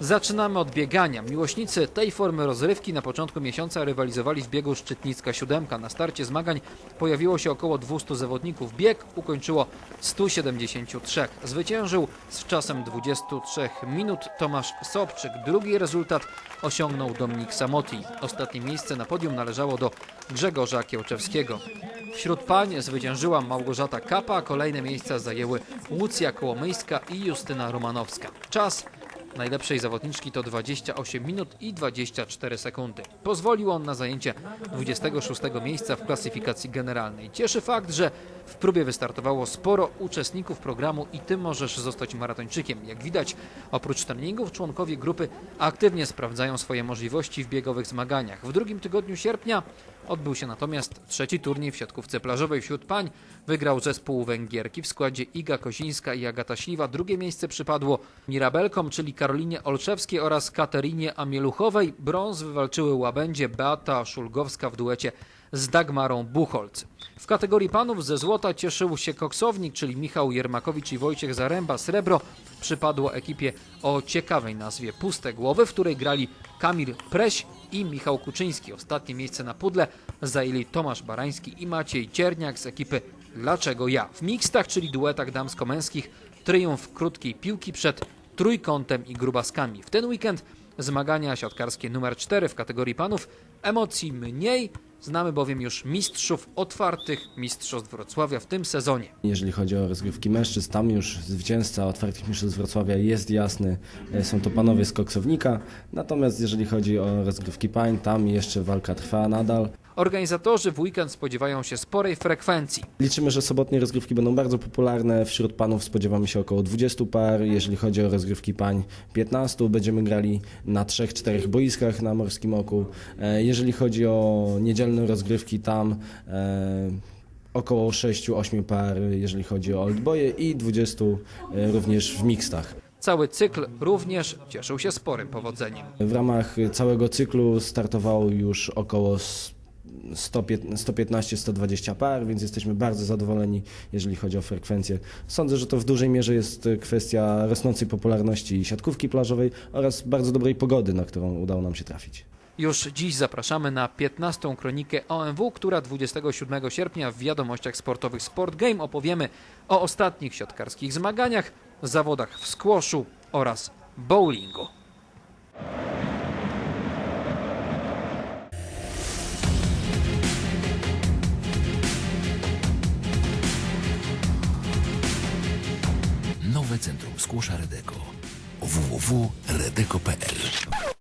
Zaczynamy od biegania. Miłośnicy tej formy rozrywki na początku miesiąca rywalizowali w biegu Szczytnicka Siódemka. Na starcie zmagań pojawiło się około 200 zawodników. Bieg ukończyło 173. Zwyciężył z czasem 23 minut Tomasz Sobczyk. Drugi rezultat osiągnął Dominik Samoti. Ostatnie miejsce na podium należało do Grzegorza Kiełczewskiego. Wśród pań zwyciężyła Małgorzata Kapa, kolejne miejsca zajęły Łucja Kołomyjska i Justyna Romanowska. Czas najlepszej zawodniczki to 28 minut i 24 sekundy. Pozwolił on na zajęcie 26 miejsca w klasyfikacji generalnej. Cieszy fakt, że w próbie wystartowało sporo uczestników programu i ty możesz zostać maratończykiem. Jak widać, oprócz treningów członkowie grupy aktywnie sprawdzają swoje możliwości w biegowych zmaganiach. W drugim tygodniu sierpnia odbył się natomiast trzeci turniej w siatkówce plażowej wśród pań. Wygrał zespół Węgierki w składzie Iga Kozińska i Agata Śliwa. Drugie miejsce przypadło Mirabelkom, czyli Karolinie Olszewskiej oraz Katerinie Amieluchowej. Brąz wywalczyły łabędzie Beata Szulgowska w duecie z Dagmarą Buchholz. W kategorii panów ze złota cieszył się koksownik, czyli Michał Jermakowicz i Wojciech Zaręba. Srebro przypadło ekipie o ciekawej nazwie Puste Głowy, w której grali Kamil Preś i Michał Kuczyński. Ostatnie miejsce na pudle zajęli Tomasz Barański i Maciej Cierniak z ekipy Dlaczego ja? W mixtach, czyli duetach damsko-męskich, triumf krótkiej piłki przed trójkątem i grubaskami. W ten weekend zmagania siatkarskie numer 4 w kategorii panów. Emocji mniej, znamy bowiem już mistrzów otwartych mistrzostw Wrocławia w tym sezonie. Jeżeli chodzi o rozgrywki mężczyzn, tam już zwycięzca otwartych mistrzostw Wrocławia jest jasny, e, są to panowie z Koksownika. Natomiast jeżeli chodzi o rozgrywki pań, tam jeszcze walka trwa nadal. Organizatorzy w weekend spodziewają się sporej frekwencji. Liczymy, że sobotnie rozgrywki będą bardzo popularne. Wśród panów spodziewamy się około 20 par. Jeżeli chodzi o rozgrywki pań, 15. Będziemy grali na 3-4 boiskach na Morskim Oku. E, Jeżeli chodzi o niedzielne rozgrywki, tam e, około 6-8 par, jeżeli chodzi o oldboje i 20 e, również w mixtach. Cały cykl również cieszył się sporym powodzeniem. W ramach całego cyklu startowało już około 115-120 par, więc jesteśmy bardzo zadowoleni, jeżeli chodzi o frekwencję. Sądzę, że to w dużej mierze jest kwestia rosnącej popularności siatkówki plażowej oraz bardzo dobrej pogody, na którą udało nam się trafić. Już dziś zapraszamy na 15. kronikę OMW, która 27 sierpnia w wiadomościach sportowych Sport Game opowiemy o ostatnich siatkarskich zmaganiach, zawodach w squashu oraz bowlingu. Nowe Centrum Skłosza Redeko. Www.redeko.pl